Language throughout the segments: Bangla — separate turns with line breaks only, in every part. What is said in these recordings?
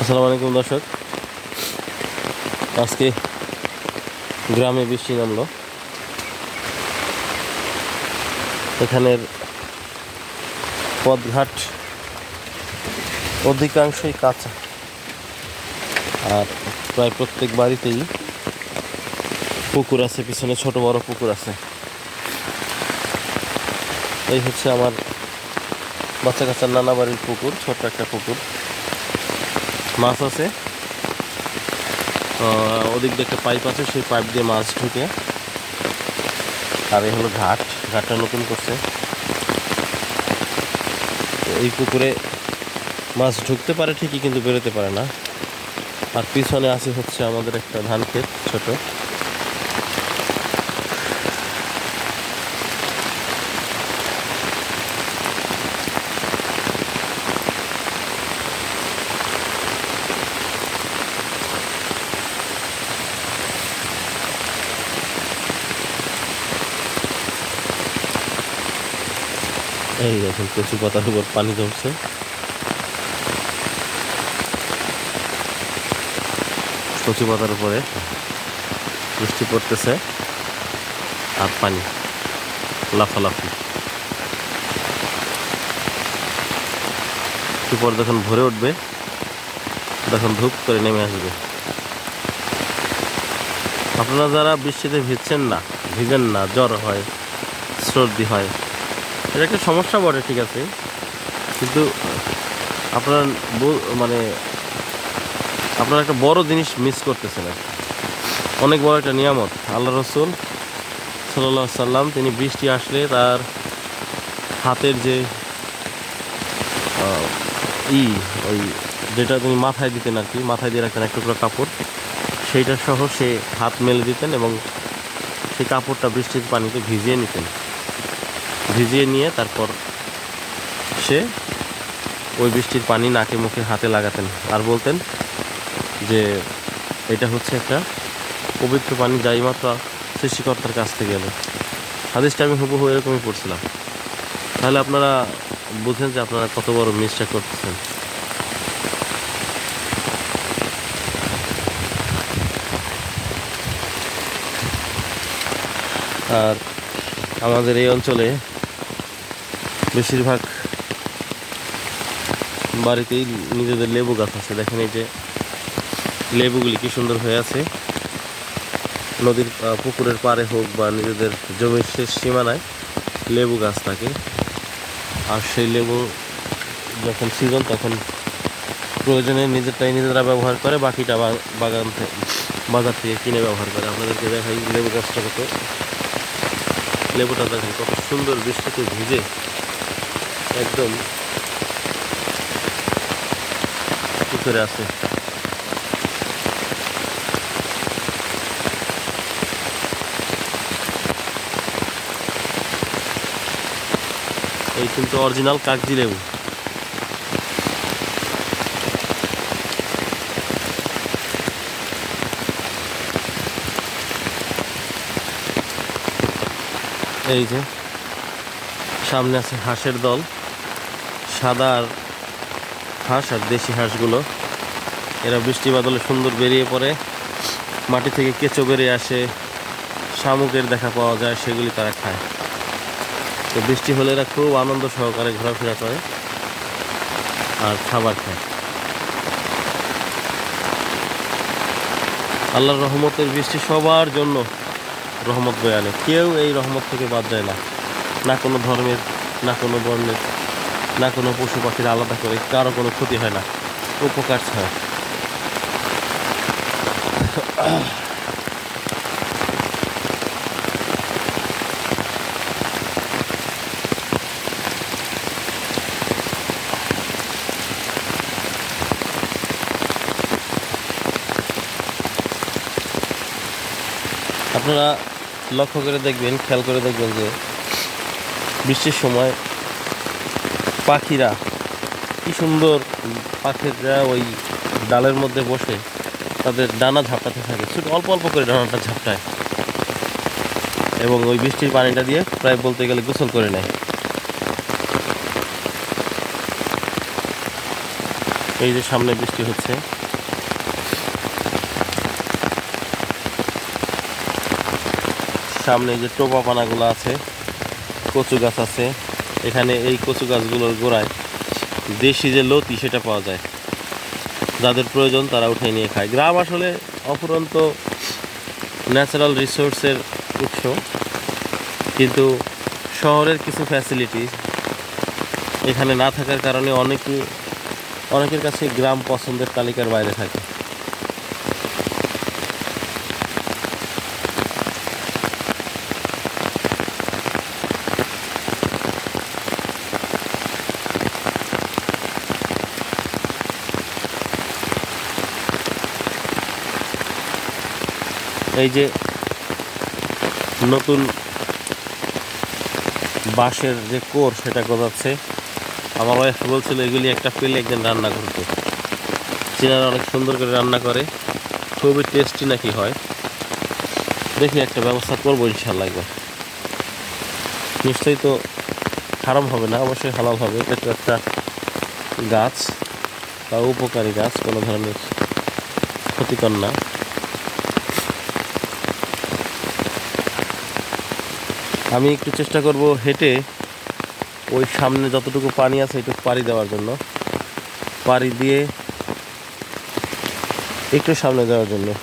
আসসালামু আলাইকুম দর্শক। আজকে গ্রামে বৃষ্টি নামলো। এখানের পথঘাট অধিকাংশই কাঁচা। আর প্রায় প্রত্যেক বাড়িতেই পুকুর আছে, পিছনে ছোট বড় পুকুর আছে। এই হচ্ছে আমার বাচ্চা কাচ্চার নানা বাড়ির পুকুর, ছোট্ট একটা পুকুর। মাছ আছে। ওদিক দিয়ে একটা পাইপ আছে, সেই পাইপ দিয়ে মাছ ঢুকে। আর এই হলো ঘাট। ঘাটটা নতুন করছে। এই পুকুরে মাছ ঢুকতে পারে ঠিকই, কিন্তু বেরোতে পারে না। আর পিছনে আছে হচ্ছে আমাদের একটা ধান ক্ষেত, ছোট। এই দেখুন, কচু পাতার উপর পানি জমছে। কচু পাতার উপরে বৃষ্টি পড়তেছে আর পানি, লাফালাফি। একটু পর যখন ভরে উঠবে, তখন ধূপ করে নেমে আসবে। আপনারা যারা বৃষ্টিতে ভিজছেন না, ভিজেন না, জ্বর হয়, সর্দি হয় এটা একটা সমস্যা বটে, ঠিক আছে। কিন্তু আপনার মানে আপনার একটা বড় জিনিস মিস করতেছেন আর। অনেক বড় একটা নিয়ামত। আল্লাহ রসুল সাল্লাহ সাল্লাম তিনি বৃষ্টি আসলে তার হাতের যে ই, ওই যেটা তিনি মাথায় দিতেন আর কি, মাথায় দিয়ে রাখতেন এক টুকরো কাপড়, সেইটা সহ সে হাত মেলে দিতেন এবং সেই কাপড়টা বৃষ্টির পানিতে ভিজিয়ে নিতেন। ভিজিয়ে নিয়ে তারপর সে ওই বৃষ্টির পানি নাকে মুখে হাতে লাগাতেন আর বলতেন যে এটা হচ্ছে একটা পবিত্র পানি যাই মাত্র সৃষ্টিকর্তার কাছ থেকে এলো। হাদিসটা আমি হুবহু এরকমই পড়ছিলাম। তাহলে আপনারা বুঝেন যে আপনারা কত বড় মিসটা করতেছেন। আর আমাদের এই অঞ্চলে বেশিরভাগ বাড়িতেই নিজেদের লেবু গাছ আছে। দেখেন এই যে লেবুগুলি কি সুন্দর হয়ে আছে। নদীর পুকুরের পাড়ে হোক বা নিজেদের জমির শেষ সীমানায় লেবু গাছ থাকে। আর সেই লেবু যখন সিজন তখন প্রয়োজনে নিজেরটাই নিজেরা ব্যবহার করে, বাকিটা বাগান থেকে বাজার থেকে কিনে ব্যবহার করে। আপনাদেরকে দেখাই লেবু গাছটা কত। লেবুটা দেখেন কত সুন্দর বৃষ্টিতে ভিজে। একদম। পুকুরে আছে। এই কিন্তু অরিজিনাল কাগজি লেবু। এই যে সামনে আছে হাঁসের দল। সাদা আর হাঁস আর দেশি হাঁসগুলো। এরা বৃষ্টি বাদলে সুন্দর বেরিয়ে পড়ে। মাটি থেকে কেঁচো বেরিয়ে আসে। শামুকের দেখা পাওয়া যায়, সেগুলি তারা খায়। তো বৃষ্টি হলে এরা খুব আনন্দ সহকারে ঘোরাফেরা করে আর খাবার খায়। আল্লাহর রহমতের বৃষ্টি সবার জন্য রহমত বয়ে আনে। কেউ এই রহমত থেকে বাদ যায় না। না কোনো ধর্মের, না কোনো বর্ণের। না কোনো পশু পাখির আলাদা করে, কারও কোনো ক্ষতি হয় না। উপকার ছাড়া। আপনারা লক্ষ্য করে দেখবেন, খেয়াল করে দেখবেন যে বৃষ্টির সময় পাখিরা। কি সুন্দর পাখিরা ওই ডালের মধ্যে বসে তাদের ডানা ঝাপটাতে থাকে। শুধু অল্প অল্প করে ডানাটা ঝাপটায়। এবং ওই বৃষ্টির পানিটা দিয়ে প্রায় বলতে গেলে গোসল করে নেয়। এই যে সামনে বৃষ্টি হচ্ছে। সামনে যে টোপা পানাগুলো আছে, কচু গাছ আছে। এখানে এই কচু গাছগুলোর গোড়ায় দেশি যে লতি সেটা পাওয়া যায়, যাদের প্রয়োজন তারা উঠে নিয়ে খায়। গ্রাম আসলে অফুরন্ত ন্যাচারাল রিসোর্সের উৎস, কিন্তু শহরের কিছু ফ্যাসিলিটি এখানে না থাকার কারণে অনেকেই অনেকের কাছে গ্রাম পছন্দের তালিকার বাইরে থাকে। এই যে নতুন বাঁশের যে কোর সেটা গজাচ্ছে। আমার ওয়াইফ বলছিল, এগুলি একটা পেলে একদিন রান্না করতে। চীনারা অনেক সুন্দর করে রান্না করে। খুবই টেস্টি নাকি হয়। দেখি একটা ব্যবস্থা করব ইনশাল্লাহ একবার। নিশ্চয়ই তো হারাম হবে না, অবশ্যই হালাল হবে। এটা তো একটা গাছ, বা উপকারী গাছ, কোনো ধরনের ক্ষতিকর না। আমি একটু চেষ্টা করব হেঁটে ওই সামনে যতটুকু পানি আছে একটু পাড়ি দেওয়ার জন্য। পাড়ি দিয়ে একটু সামনে যাওয়ার জন্য।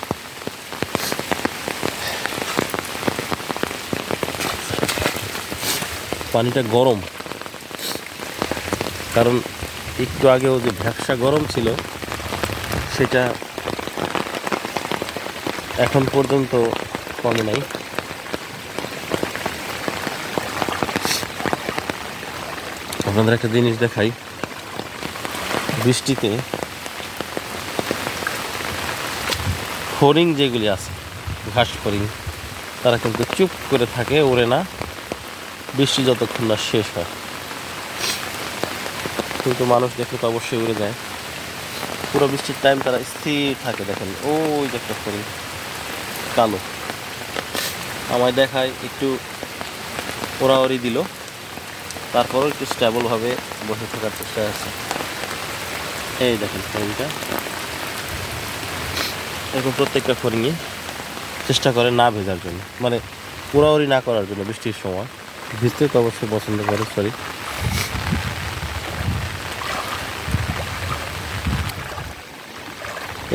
পানিটা গরম। কারণ একটু আগে আগেও যে ভ্যাবসা গরম ছিল, সেটা এখন পর্যন্ত কমে নাই। আপনাদের একটা জিনিস দেখাই। বৃষ্টিতে ফড়িং যেগুলি আছে, ঘাস ফড়িং, তারা কিন্তু চুপ করে থাকে, ওড়ে না। বৃষ্টি যতক্ষণ না শেষ হয়। কিন্তু মানুষ দেখলে তো অবশ্যই উড়ে যায়। পুরো বৃষ্টির টাইম তারা স্থির থাকে, দেখেন। ওই যে একটা ফড়িং, কালো। আমায় দেখায়, একটু ওড়াওড়ি দিল। তারপরেও একটু স্টেবলভাবে বসে থাকার চেষ্টা আছে এই দেখেন ফরিংটা এরকম প্রত্যেকটা ফরিংয়ে চেষ্টা করে না ভেজার জন্য। মানে পোড়াওড়ি না করার জন্য বৃষ্টির সময়। ভিজতে তো অবশ্যই পছন্দ করে সরি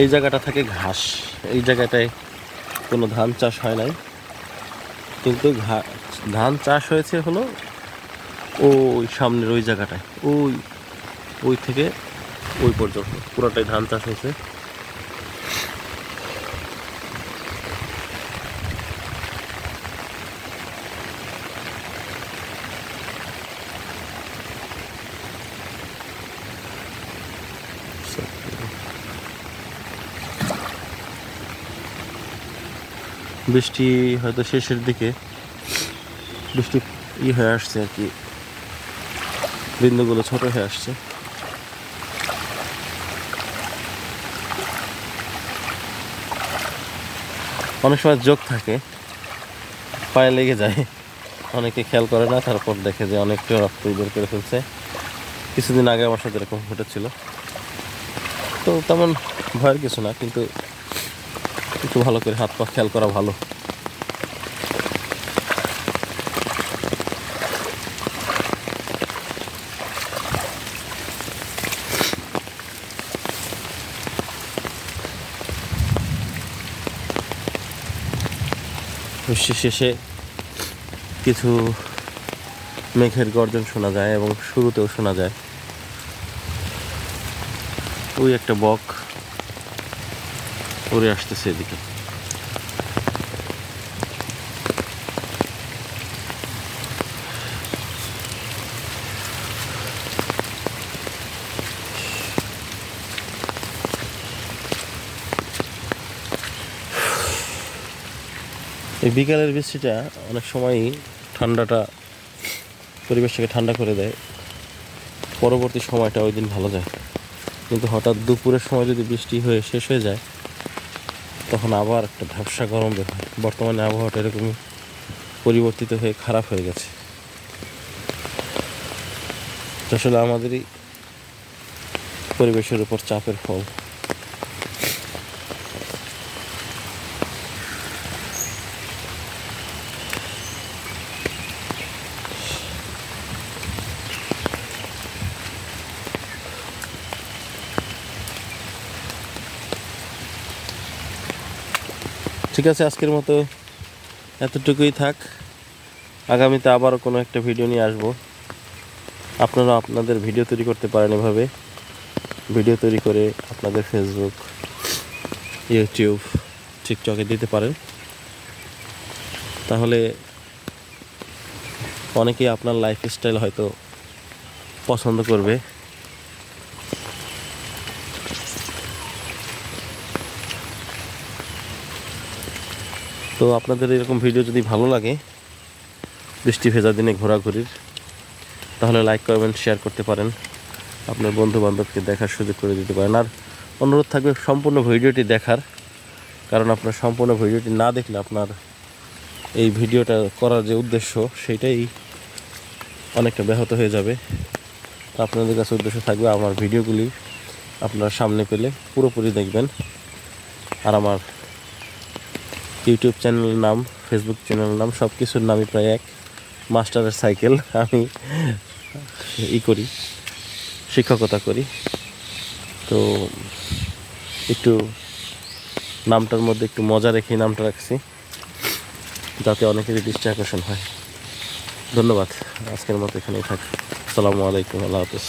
এই জায়গাটা থাকে ঘাস। এই জায়গাটায় কোনো ধান চাষ হয় নাই। কিন্তু ধান চাষ হয়েছে হলো ওই সামনের ওই জায়গাটায়, ওই ওই থেকে ওই পর্যন্ত। পুরোটাই ধান চাষ হয়েছে। বৃষ্টি হয়তো শেষের দিকে বৃষ্টি ই হয়ে আসছে আর কি। বিন্দুগুলো ছোট হয়ে আসছে। অনেক সময় যোগ থাকে, পায়ে লেগে যায়। অনেকে খেয়াল করে না, তারপর দেখে যে অনেকটা রক্ত বের করে ফেলছে। কিছুদিন আগে আমার সাথে এরকম ঘটেছিল। তো তেমন ভয়ের কিছু না, কিন্তু একটু ভালো করে হাত পা খেয়াল করা ভালো। বৃষ্টি শেষে কিছু মেঘের গর্জন শোনা যায় এবং শুরুতেও শোনা যায়। ওই একটা বক উড়ে আসতেছে এদিকে। এই বিকালের বৃষ্টিটা অনেক সময়ই ঠান্ডাটা পরিবেশটাকে ঠান্ডা করে দেয়। পরবর্তী সময়টা ওই দিন ভালো যায়। কিন্তু হঠাৎ দুপুরের সময় যদি বৃষ্টি হয়ে শেষ হয়ে যায়, তখন আবার একটা ভ্যাবসা গরম বের হয়। বর্তমানে আবহাওয়াটা এরকমই পরিবর্তিত হয়ে খারাপ হয়ে গেছে। আসলে আমাদেরই পরিবেশের উপর চাপের ফল। ঠিক আছে, আজকের মতো এতটুকুই থাক। আগামীতে আবারও কোনো একটা ভিডিও নিয়ে আসব। আপনারা আপনাদের ভিডিও তৈরি করতে পারেন এভাবে। ভিডিও তৈরি করে আপনাদের ফেসবুক ইউটিউব টিকটকে দিতে পারেন। তাহলে অনেকেই আপনার লাইফস্টাইল হয়তো পছন্দ করবে। তো আপনাদের এরকম ভিডিও যদি ভালো লাগে, বৃষ্টি ভেজা দিনে ঘোরাঘুরির, তাহলে লাইক করবেন শেয়ার করতে পারেন। আপনার বন্ধু বান্ধবকে দেখার সুযোগ করে দিতে পারেন। আর অনুরোধ থাকবে সম্পূর্ণ ভিডিওটি দেখার, কারণ আপনার সম্পূর্ণ ভিডিওটি না দেখলে আপনার এই ভিডিওটা করার যে উদ্দেশ্য, সেটাই অনেকটা ব্যাহত হয়ে যাবে। আপনাদের কাছে উদ্দেশ্য থাকবে আমার ভিডিওগুলি আপনার সামনে পেলে পুরোপুরি দেখবেন। আর আমার ইউটিউব চ্যানেলের নাম ফেসবুক চ্যানেলের নাম সব কিছুর নামই প্রায় এক। মাস্টারের সাইকেল আমি ই করি, শিক্ষকতা করি। তো একটু নামটার মধ্যে একটু মজা রেখে নামটা রাখছি, যাতে অনেকেরই দৃষ্টি আকর্ষণ হয়। ধন্যবাদ, আজকের মতো এখানেই থাক। আসসালামু আলাইকুম, আল্লাহ হাফিজ।